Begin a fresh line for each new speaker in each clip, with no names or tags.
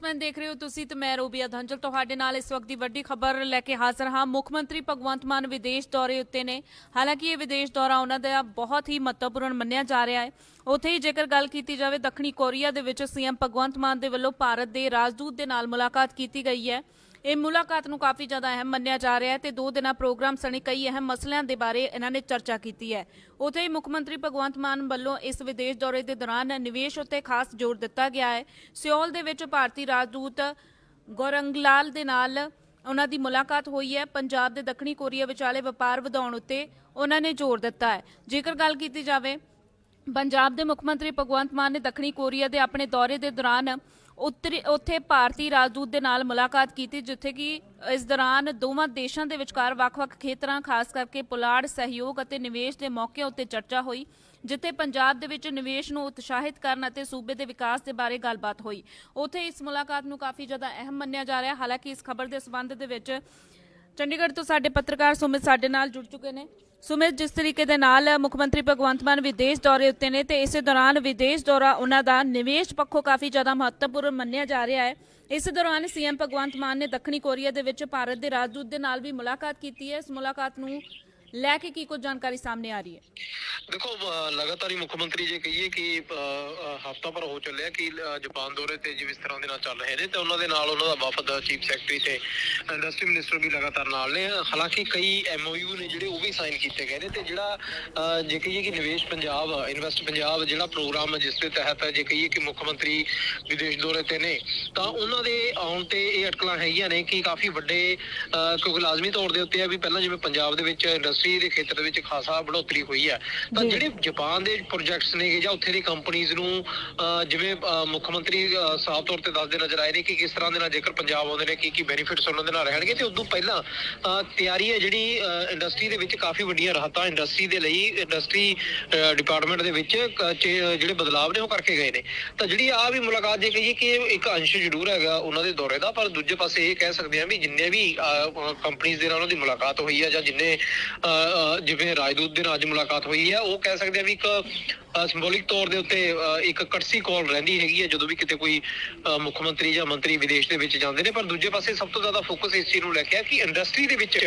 Span ਦੇਖ ਰਹੇ ਹੋ ਤੁਸੀਂ ਤੇ ਮੈਂ ਰੂਬੀਆ ਧੰਜਲ। ਤੁਹਾਡੇ ਨਾਲ ਇਸ ਵਕਤ ਦੀ ਵੱਡੀ ਖਬਰ ਲੈ ਕੇ ਹਾਜ਼ਰ ਹਾਂ। ਮੁੱਖ ਮੰਤਰੀ ਭਗਵੰਤ ਮਾਨ ਵਿਦੇਸ਼ ਦੌਰੇ ਉੱਤੇ ਨੇ। ਹਾਲਾਂਕਿ ਇਹ ਵਿਦੇਸ਼ ਦੌਰਾ ਉਹਨਾਂ ਦਾ ਬਹੁਤ ਹੀ ਮਹੱਤਵਪੂਰਨ ਮੰਨਿਆ ਜਾ ਰਿਹਾ ਹੈ। ਉੱਥੇ ਹੀ ਜੇਕਰ ਗੱਲ ਕੀਤੀ ਜਾਵੇ, ਦੱਖਣੀ ਕੋਰੀਆ ਦੇ ਵਿੱਚ ਸੀਐਮ ਭਗਵੰਤ ਮਾਨ ਦੇ ਵੱਲੋਂ ਭਾਰਤ ਦੇ ਰਾਜਦੂਤ ਦੇ ਨਾਲ ਮੁਲਾਕਾਤ ਕੀਤੀ ਗਈ ਹੈ। ਇਹ ਮੁਲਾਕਾਤ ਨੂੰ ਕਾਫੀ ਜ਼ਿਆਦਾ ਅਹਿਮ ਮੰਨਿਆ ਜਾ ਰਿਹਾ ਹੈ ਤੇ ਦੋ ਦਿਨਾਂ ਪ੍ਰੋਗਰਾਮ ਸਣੇ ਕਈ ਅਹਿਮ ਮਸਲਿਆਂ ਦੇ ਬਾਰੇ ਇਹਨਾਂ ਨੇ ਚਰਚਾ ਕੀਤੀ ਹੈ। ਉੱਥੇ ਹੀ ਮੁੱਖ ਮੰਤਰੀ ਭਗਵੰਤ ਮਾਨ ਵੱਲੋਂ ਇਸ ਵਿਦੇਸ਼ ਦੌਰੇ ਦੇ ਦੌਰਾਨ ਨਿਵੇਸ਼ ਉੱਤੇ ਖਾਸ ਜ਼ੋਰ ਦਿੱਤਾ ਗਿਆ ਹੈ। ਸਿਓਲ ਦੇ ਵਿੱਚ ਭਾਰਤੀ ਰਾਜਦੂਤ ਗੌਰੰਗਲਾਲ ਦੇ ਨਾਲ ਉਹਨਾਂ ਦੀ ਮੁਲਾਕਾਤ ਹੋਈ ਹੈ। ਪੰਜਾਬ ਦੇ ਦੱਖਣੀ ਕੋਰੀਆ ਵਿਚਾਲੇ ਵਪਾਰ ਵਧਾਉਣ ਉੱਤੇ ਉਹਨਾਂ ਨੇ ਜ਼ੋਰ ਦਿੱਤਾ ਹੈ। ਜੇਕਰ ਗੱਲ ਕੀਤੀ ਜਾਵੇ ਪੰਜਾਬ ਦੇ ਮੁੱਖ ਮੰਤਰੀ ਭਗਵੰਤ ਮਾਨ ਨੇ ਦੱਖਣੀ ਕੋਰੀਆ ਦੇ ਆਪਣੇ ਦੌਰੇ ਦੇ ਦੌਰਾਨ ਉੱਤਰੀ ਉੱਥੇ ਭਾਰਤੀ ਰਾਜਦੂਤ ਦੇ ਨਾਲ ਮੁਲਾਕਾਤ ਕੀਤੀ, ਜਿੱਥੇ ਕਿ ਇਸ ਦੌਰਾਨ ਦੋਵਾਂ ਦੇਸ਼ਾਂ ਦੇ ਵਿਚਕਾਰ ਵੱਖ-ਵੱਖ ਖੇਤਰਾਂ, ਖਾਸ ਕਰਕੇ ਪੁਲਾੜ ਸਹਿਯੋਗ ਅਤੇ ਨਿਵੇਸ਼ ਦੇ ਮੌਕੇ ਉੱਤੇ ਚਰਚਾ ਹੋਈ, ਜਿੱਥੇ ਪੰਜਾਬ ਦੇ ਵਿੱਚ ਨਿਵੇਸ਼ ਨੂੰ ਉਤਸ਼ਾਹਿਤ ਕਰਨ ਅਤੇ ਸੂਬੇ ਦੇ ਵਿਕਾਸ ਦੇ ਬਾਰੇ ਗੱਲਬਾਤ ਹੋਈ। ਉੱਥੇ ਇਸ ਮੁਲਾਕਾਤ ਨੂੰ ਕਾਫੀ ਜ਼ਿਆਦਾ ਅਹਿਮ ਮੰਨਿਆ ਜਾ ਰਿਹਾ ਹਾਲਾਂਕਿ ਇਸ ਖਬਰ ਦੇ ਸਬੰਧ ਦੇ ਵਿੱਚ ਚੰਡੀਗੜ੍ਹ ਤੋਂ ਸਾਡੇ ਪੱਤਰਕਾਰ ਸੁਮਿਤ ਸਾਡੇ ਨਾਲ ਜੁੜ ਚੁੱਕੇ ਨੇ। ਸੁਮਿਤ, ਜਿਸ ਤਰੀਕੇ ਦੇ ਨਾਲ ਮੁੱਖ ਮੰਤਰੀ ਭਗਵੰਤ ਮਾਨ ਵਿਦੇਸ਼ ਦੌਰੇ ਉੱਤੇ ਨੇ, ਤੇ ਇਸੇ ਦੌਰਾਨ ਵਿਦੇਸ਼ ਦੌਰਾ ਉਹਨਾਂ ਦਾ ਨਿਵੇਸ਼ ਪੱਖੋਂ ਕਾਫੀ ਜ਼ਿਆਦਾ ਮਹੱਤਵਪੂਰਨ ਮੰਨਿਆ ਜਾ ਰਿਹਾ ਹੈ। ਇਸ ਦੌਰਾਨ ਸੀਐਮ ਭਗਵੰਤ ਮਾਨ ਨੇ ਦੱਖਣੀ ਕੋਰੀਆ ਦੇ ਵਿੱਚ ਭਾਰਤ ਦੇ ਰਾਜਦੂਤ ਦੇ ਨਾਲ ਵੀ ਮੁਲਾਕਾਤ ਕੀਤੀ ਹੈ। ਇਸ ਮੁਲਾਕਾਤ ਨੂੰ ਲੈ ਕੇ ਕੀ ਕੁਝ ਜਾਣਕਾਰੀ ਸਾਹਮਣੇ ਆ ਰਹੀ ਹੈ?
ਦੇਖੋ ਲਗਾਤਾਰ ਹੀ ਮੁੱਖ ਮੰਤਰੀ ਜੇ ਕਹੀਏ ਕਿ ਹਫਤਾ ਭਰ ਹੋ ਚੱਲਿਆ ਕਿ ਜਾਪਾਨ ਦੌਰੇ ਤੇ ਜਿਸ ਤਰ੍ਹਾਂ ਦੇ ਨਾਲ ਚੱਲ ਰਹੇ ਨੇ ਤੇ ਉਹਨਾਂ ਦੇ ਨਾਲ ਉਹਨਾਂ ਦਾ ਵਫਦ ਚੀਫ ਸੈਕਟਰੀ ਤੇ ਇੰਡਸਟਰੀ ਮਿਨਿਸਟਰ ਵੀ ਲਗਾਤਾਰ ਨਾਲ ਨੇ। ਹਾਲਾਂਕਿ ਕਈ ਐਮਓਯੂ ਨੇ ਜਿਹੜੇ ਉਹ ਵੀ ਸਾਈਨ ਕੀਤੇ ਗਏ ਨੇ ਤੇ ਜਿਹੜਾ ਜੇ ਕਹੀਏ ਕਿ ਨਿਵੇਸ਼ ਪੰਜਾਬ ਇਨਵੈਸਟ ਪੰਜਾਬ ਜਿਹੜਾ ਪ੍ਰੋਗਰਾਮ ਜਿਸ ਦੇ ਤਹਿਤ ਜੇ ਕਹੀਏ ਕਿ ਮੁੱਖ ਮੰਤਰੀ ਵਿਦੇਸ਼ ਦੌਰੇ ਤੇ ਨੇ, ਤਾਂ ਉਹਨਾਂ ਦੇ ਆਉਣ ਤੇ ਇਹ ਅਟਕਲਾਂ ਹੈਗੀਆਂ ਨੇ ਕਿ ਕਾਫੀ ਵੱਡੇ ਕਿਉਂਕਿ ਲਾਜ਼ਮੀ ਤੌਰ ਦੇ ਉੱਤੇ ਆ ਵੀ ਪਹਿਲਾਂ ਜਿਵੇਂ ਪੰਜਾਬ ਦੇ ਵਿੱਚ ਇੰਡਸਟਰੀ ਦੇ ਖੇਤਰ ਦੇ ਵਿੱਚ ਖਾਸਾ ਬੜੋਤਰੀ ਹੋਈ ਹੈ ਤਾਂ। ਜਿਹੜੇ ਜਾਪਾਨ ਦੇ ਪ੍ਰੋਜੈਕਟਸ ਨੇ ਜਾਂ ਉੱਥੇ ਦੀ ਕੰਪਨੀਆਂ ਨੂੰ ਜਿਵੇਂ ਮੁੱਖ ਮੰਤਰੀ ਸਾਫ਼ ਤੌਰ ਤੇ ਦੱਸਦੇ ਨਜ਼ਰ ਆਏ ਨੇ ਕਿ ਕਿਸ ਤਰ੍ਹਾਂ ਦੇ ਨਾਲ ਜੇਕਰ ਪੰਜਾਬ ਆਉਂਦੇ ਨੇ ਕੀ ਕੀ ਬੈਨੀਫਿਟਸ ਉਹਨਾਂ ਦੇ ਨਾਲ ਰਹਿਣਗੇ ਤੇ ਉਦੋਂ ਪਹਿਲਾਂ ਤਿਆਰੀ ਹੈ ਜਿਹੜੀ ਇੰਡਸਟਰੀ ਦੇ ਵਿੱਚ ਕਾਫੀ ਵੱਡੀਆਂ ਰਾਹਤਾਂ ਇੰਡਸਟਰੀ ਦੇ ਲਈ ਇੰਡਸਟਰੀ ਡਿਪਾਰਟਮੈਂਟ ਦੇ ਵਿੱਚ ਜਿਹੜੇ ਬਦਲਾਵ ਨੇ ਉਹ ਕਰਕੇ ਗਏ ਨੇ ਤਾਂ ਜਿਹੜੀ ਆ ਵੀ ਮੁਲਾਕਾਤ ਜੇ ਕਹੀਏ ਕਿ ਇੱਕ ਅੰਸ਼ ਜ਼ਰੂਰ ਹੈਗਾ ਉਹਨਾਂ ਦੇ ਦੌਰੇ ਦਾ ਪਰ ਦੂਜੇ ਪਾਸੇ ਇਹ ਕਹਿ ਸਕਦੇ ਹਾਂ ਵੀ ਜਿੰਨੇ ਵੀ ਕੰਪਨੀਆਂ ਦੇ ਨਾਲ ਉਹਨਾਂ ਦੀ ਮੁਲਾਕਾਤ ਹੋਈ ਹੈ ਜਾਂ ਜਿੰਨੇ ਜਿਵੇਂ ਰਾਜਦੂਤ ਦੇ ਨਾਲ ਅੱਜ ਮੁਲਾਕਾਤ ਹੋਈ ਹੈ ਉਹ ਕਹਿ ਸਕਦੇ ਆ ਵੀ ਇੱਕ ਸਿੰਬੋਲਿਕ ਤੌਰ ਦੇ ਉੱਤੇ ਇੱਕ ਕਟਸੀ ਕਾਲ ਰਹਿੰਦੀ ਹੈਗੀ ਹੈ, ਜਦੋਂ ਵੀ ਕਿਤੇ ਕੋਈ ਮੁੱਖ ਮੰਤਰੀ ਜਾਂ ਮੰਤਰੀ ਵਿਦੇਸ਼ ਦੇ ਵਿੱਚ ਜਾਂਦੇ ਨੇ, ਪਰ ਦੂਜੇ ਪਾਸੇ ਸਭ ਤੋਂ ਜ਼ਿਆਦਾ ਫੋਕਸ ਇਸ ਚੀਜ਼ ਨੂੰ ਲੈ ਕੇ ਆ ਕਿ ਇੰਡਸਟਰੀ ਦੇ ਵਿੱਚ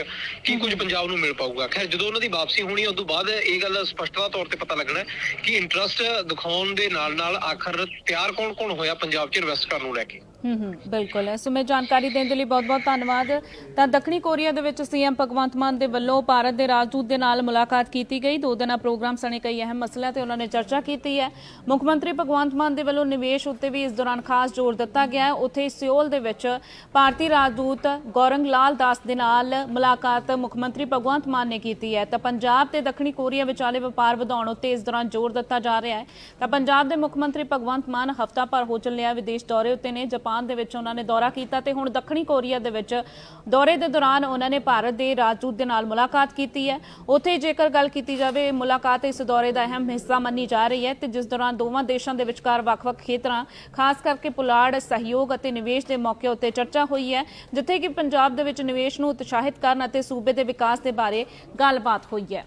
ਕੀ ਕੁਝ ਪੰਜਾਬ ਨੂੰ ਮਿਲ ਪਾਊਗਾ। ਖੈਰ, ਜਦੋਂ ਉਹਨਾਂ ਦੀ ਵਾਪਸੀ ਹੋਣੀ ਉਸ ਤੋਂ ਬਾਅਦ ਇਹ ਗੱਲ ਸਪਸ਼ਟਤਾ ਤੌਰ ਤੇ ਪਤਾ ਲੱਗਣਾ ਕਿ ਇੰਟਰਸਟ ਦਿਖਾਉਣ ਦੇ ਨਾਲ ਨਾਲ ਆਖਰ ਤਿਆਰ ਕੌਣ-ਕੌਣ ਹੋਇਆ ਪੰਜਾਬ 'ਚ ਇਨਵੈਸਟ ਕਰਨ ਨੂੰ ਲੈ ਕੇ।
ਹੂੰ ਹੂੰ, ਬਿਲਕੁਲ ਹੈ। ਸੋ ਮੈਂ ਜਾਣਕਾਰੀ ਦੇਣ ਦੇ ਲਈ ਬਹੁਤ-ਬਹੁਤ ਧੰਨਵਾਦ। ਤਾਂ ਦੱਖਣੀ ਕੋਰੀਆ ਦੇ ਵਿੱਚ ਸੀਐਮ ਭਗਵੰਤ ਮਾਨ ਦੇ ਵੱਲੋਂ ਭਾਰਤ ਦੇ ਰਾਜਦੂਤ ਦੇ ਨਾਲ ਮੁਲਾਕਾਤ ਕੀਤੀ ਗਈ। ਦੋ ਦਿਨਾਂ ਪ੍ਰੋਗਰਾਮ ਸਣੇ ਕਈ ਅਹਿਮ ਮਸਲਿਆਂ ਤੇ ਉਹਨਾਂ ਨੇ ਚਰਚਾ ਕੀਤੀ ਹੈ। ਮੁੱਖ ਮੰਤਰੀ ਭਗਵੰਤ ਮਾਨ ਦੇ ਵੱਲੋਂ ਨਿਵੇਸ਼ ਉੱਤੇ ਵੀ ਇਸ ਦੌਰਾਨ ਖਾਸ ਜ਼ੋਰ ਦਿੱਤਾ ਗਿਆ ਹੈ। ਉੱਥੇ ਸਿਓਲ ਦੇ ਵਿੱਚ ਭਾਰਤੀ ਰਾਜਦੂਤ ਗੌਰੰਗ ਲਾਲ ਦਾਸ ਦੇ ਨਾਲ ਮੁਲਾਕਾਤ ਮੁੱਖ ਮੰਤਰੀ ਭਗਵੰਤ ਮਾਨ ਨੇ ਕੀਤੀ ਹੈ। ਤਾਂ ਪੰਜਾਬ ਤੇ ਦੱਖਣੀ ਕੋਰੀਆ ਵਿਚਾਲੇ ਵਪਾਰ ਵਧਾਉਣ ਉੱਤੇ ਇਸ ਦੌਰਾਨ ਜ਼ੋਰ ਦਿੱਤਾ ਜਾ ਰਿਹਾ ਹੈ। ਤਾਂ ਪੰਜਾਬ ਦੇ ਮੁੱਖ ਮੰਤਰੀ ਭਗਵੰਤ ਮਾਨ ਹਫਤਾ ਭਰ ਹੋ ਚੱਲਿਆ ਵਿਦੇਸ਼ ਦੌਰੇ ਉੱਤੇ ਨੇ। ਜਾਪਾਨ ਦੇ ਵਿੱਚ ਉਹਨਾਂ ਨੇ ਦੌਰਾ ਕੀਤਾ ਤੇ ਹੁਣ ਦੱਖਣੀ ਕੋਰੀਆ ਦੇ ਵਿੱਚ ਦੌਰੇ ਦੇ ਦੌਰਾਨ ਉਹਨਾਂ ਨੇ ਭਾਰਤ ਦੇ ਰਾਜਦੂਤ ਦੇ ਨਾਲ ਮੁਲਾਕਾਤ ਕੀਤੀ ਹੈ। ਉੱਥੇ ਜੇਕਰ ਗੱਲ ਕੀਤੀ ਜਾਵੇ, ਮੁਲਾਕਾਤ ਇਸ ਦੌਰੇ ਦਾ ਅਹਿਮ ਹਿੱਸਾ ਮੰਨੀ ਜਾ ਰਹੀ ਹੈ ਤੇ ਜਿਸ ਦੌਰਾਨ ਦੋਵਾਂ ਦੇਸ਼ਾਂ ਦੇ ਵਿਚਕਾਰ ਵੱਖ-ਵੱਖ ਖੇਤਰਾਂ, ਖਾਸ ਕਰਕੇ ਪੁਲਾੜ, ਸਹਿਯੋਗ ਅਤੇ ਨਿਵੇਸ਼ ਦੇ ਮੌਕੇ ਉੱਤੇ ਚਰਚਾ ਹੋਈ ਹੈ, ਜਿੱਥੇ ਕਿ ਪੰਜਾਬ ਦੇ ਵਿੱਚ ਨਿਵੇਸ਼ ਨੂੰ ਉਤਸ਼ਾਹਿਤ ਕਰਨ ਅਤੇ ਸੂਬੇ ਦੇ ਵਿਕਾਸ ਦੇ ਬਾਰੇ ਗੱਲਬਾਤ ਹੋਈ ਹੈ।